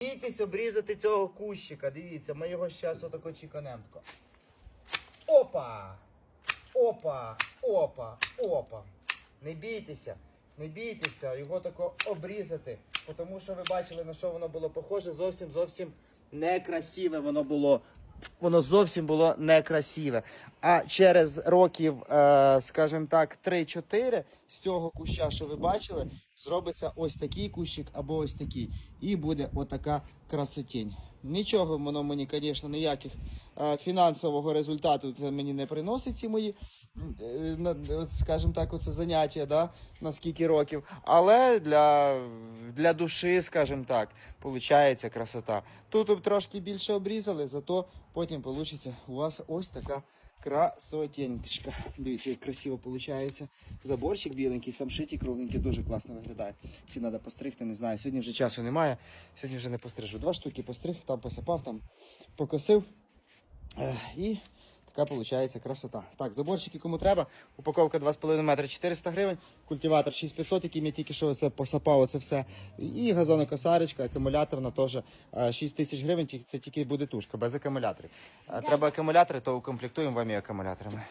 Бійтесь обрізати цього кущика. Дивіться, ми його зараз отако чіканемко. Опа! Опа! Опа! Опа! Не бійтеся, не бійтеся його тако обрізати, тому що ви бачили, на що воно було похоже. Зовсім зовсім некрасиве воно було. Воно зовсім було некрасиве. А через років, е, скажімо так, 3-4 з цього куща, що ви бачили, зробиться ось такий кущик або ось такий. І буде отака красотінь. Нічого воно мені, звісно, ніяких фінансового результату це мені не приносить ці мої, е, скажімо так, оце заняття, да, на скільки років. Але для, для душі, скажімо так, виходить красота. Тут трошки більше обрізали, зато потім вийде у вас ось така красотенька. Дивіться, як красиво виходить. Заборчик біленький, самшиті кругленький, дуже класно виглядає. Ці треба постригти, не знаю. Сьогодні вже часу немає. Сьогодні вже не пострижу. Два штуки постриг, там посипав, там покосив. Е, І така виходить красота. Так, заборчики кому треба. Упаковка 2,5 метри 400 гривень, культиватор 6500, яким я тільки що це посапав, це все. І газонокосарочка, акумуляторна теж 6 тисяч гривень, це тільки буде тушка, без акумуляторів. Е, Треба акумулятори, то укомплектуємо вам і акумуляторами.